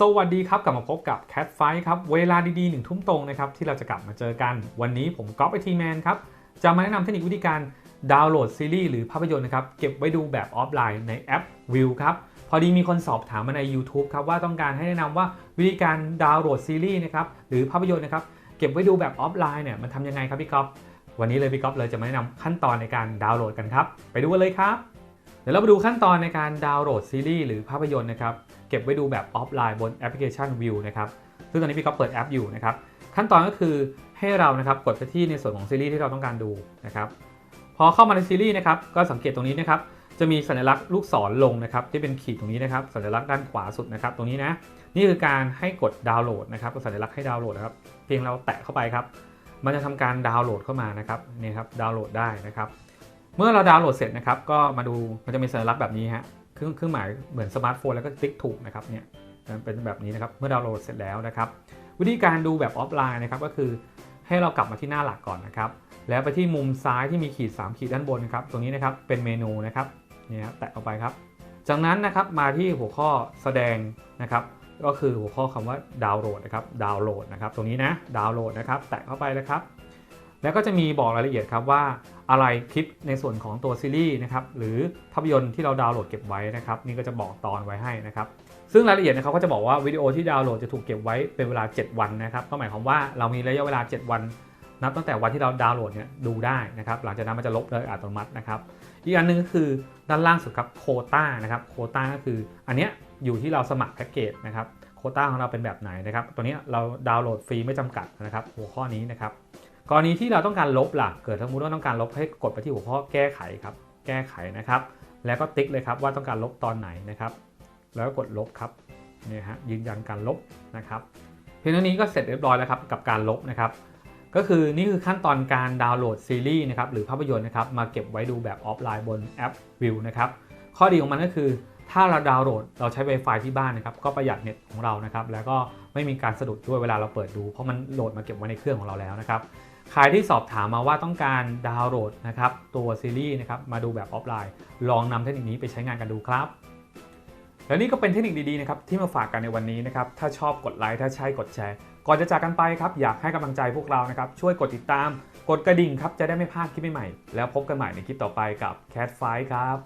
สวัสดีครับ กลับมาพบกับ Cat Fight ครับ เวลาดีๆหนึ่งทุ่มตรงนะครับ ที่เราจะกลับมาเจอกัน วันนี้ผมก๊อฟไอทีแมนครับ จะมาแนะนำเทคนิควิธีการดาวน์โหลดซีรีส์หรือภาพยนตร์นะครับ เก็บไว้ดูแบบออฟไลน์ในแอป View ครับ พอดีมีคนสอบถามมาใน YouTube ครับ ว่าต้องการให้แนะนำว่าวิธีการดาวน์โหลดซีรีส์นะครับหรือภาพยนตร์นะครับเก็บไว้ดูแบบออฟไลน์เนี่ยมันทำยังไงครับพี่ก๊อฟวันนี้เลยพี่ก๊อฟเลยจะมาแนะนำขั้นตอนในการดาวน์โหลดกันครับไปดูกันเลยครับ เดี๋ยวเราไปดูขั้นตอนในการดาวน์โหลดซีรีส์หรือภาพยนตร์นะครับเก็บไว้ดูแบบออฟไลน์บนแอปพลิเคชัน View นะครับซึ่งตอนนี้พี่ก็เปิดแอปอยู่นะครับขั้นตอนก็คือให้เรานะครับกดไปที่ในส่วนของซีรีส์ที่เราต้องการดูนะครับพอเข้ามาในซีรีส์นะครับก็สังเกตตรงนี้นะครับจะมีสัญลักษณ์ลูกศรลงนะครับที่เป็นขีดตรงนี้นะครับสัญลักษณ์ด้านขวาสุดนะครับตรงนี้นะนี่คือการให้กดดาวน์โหลดนะครับสัญลักษณ์ให้ดาวน์โหลดนะครับเพียงเราแตะเข้าไปครับมันจะทำการดาวน์โหลดเข้ามานะครับนี่ครับดาวน์โหลดได้นะครับ เมื่อเราดาวน์โหลดเสร็จนะครับ ก็มาดูมันจะมีสัญลักษณ์แบบนี้ฮะเครื่องเครื่องหมายเหมือนสมาร์ทโฟนแล้วก็ติ๊กถูกนะครับเนี่ยเป็นแบบนี้นะครับเมื่อดาวน์โหลดเสร็จแล้วนะครับ วิธีการดูแบบออฟไลน์นะครับก็คือให้เรากลับมาที่หน้าหลักก่อนนะครับ แล้วไปที่มุมซ้ายที่มีขีด 3 ขีดด้านบนนะครับตรงนี้นะครับเป็นเมนูนะครับนี่ยแตะเข้าไปครับ จากนั้นนะครับมาที่หัวข้อแสดงนะครับ ก็คือหัวข้อคำว่าดาวน์โหลดนะครับดาวน์โหลดนะครับ ตรงนี้นะดาวน์โหลดนะครับ แตะเข้าไปเลยครับ แล้วก็จะมีบอกรายละเอียดครับว่าอะไรคลิปในส่วนของตัวซีรีส์นะครับหรือภาพยนตร์ที่เราดาวน์โหลดเก็บไว้นะครับนี่ก็จะบอกตอนไว้ให้นะครับซึ่งรายละเอียดนะครับก็จะบอกว่าวิดีโอที่ดาวน์โหลดจะถูกเก็บไว้เป็นเวลา 7 วันนะครับก็หมายความว่าเรามีระยะเวลา 7 วัน นับตั้งแต่วันที่เราดาวน์โหลดเนี่ยดูได้นะครับหลังจากนั้นมันจะลบเลยอัตโนมัตินะครับอีกอันหนึงก็คือด้านล่างสุดครับโคต้านะครับโคต้าก็คืออันเนี้ยอยู่ที่เราสมัครแพ็กเกจนะครับโคต้าของเราเป็นแบบไหนนะครับตัวนี้เราดาวน์โหลดฟรีไม่จำกัดนะครับหัวข้อนี้นะครับ กรณีที่เราต้องการลบล่ะเกิดสมมติว่าต้องการลบให้กดไปที่หัวข้อแก้ไขครับ แก้ไขนะครับ แล้วก็ติ๊กเลยครับว่าต้องการลบตอนไหนนะครับ แล้วก็กดลบครับเนี่ยฮะยืนยันการลบนะครับเพียงเท่านี้ก็เสร็จเรียบร้อยแล้วครับกับการลบนะครับ ก็คือนี่คือขั้นตอนการดาวน์โหลดซีรีส์นะครับหรือภาพยนตร์นะครับมาเก็บไว้ดูแบบออฟไลน์บนแอป View นะครับข้อดีของมันก็คือ ถ้าเราดาวน์โหลดเราใช้ Wi-Fi ที่บ้านนะครับก็ประหยัดเน็ตของเรานะครับแล้วก็ไม่มีการสะดุดด้วยเวลาเราเปิดดู เพราะมันโหลดมาเก็บไว้ในเครื่องของเราแล้วนะครับใครที่สอบถามมาว่าต้องการดาวน์โหลดนะครับตัวซีรีส์นะครับมาดูแบบออฟไลน์ ลองนำเทคนิคนี้ไปใช้งานกันดูครับ และนี่ก็เป็นเทคนิคดีๆนะครับที่มาฝากกันในวันนี้นะครับถ้าชอบกดไลค์ถ้าใช่กดแชร์ก่อนจะจากกันไปครับอยากให้กำลังใจพวกเรานะครับช่วยกดติดตาม กดกระดิ่งครับจะได้ไม่พลาดคลิปใหม่ๆแล้วพบกันใหม่ในคลิปต่อไปกับ Cat Fight ครับ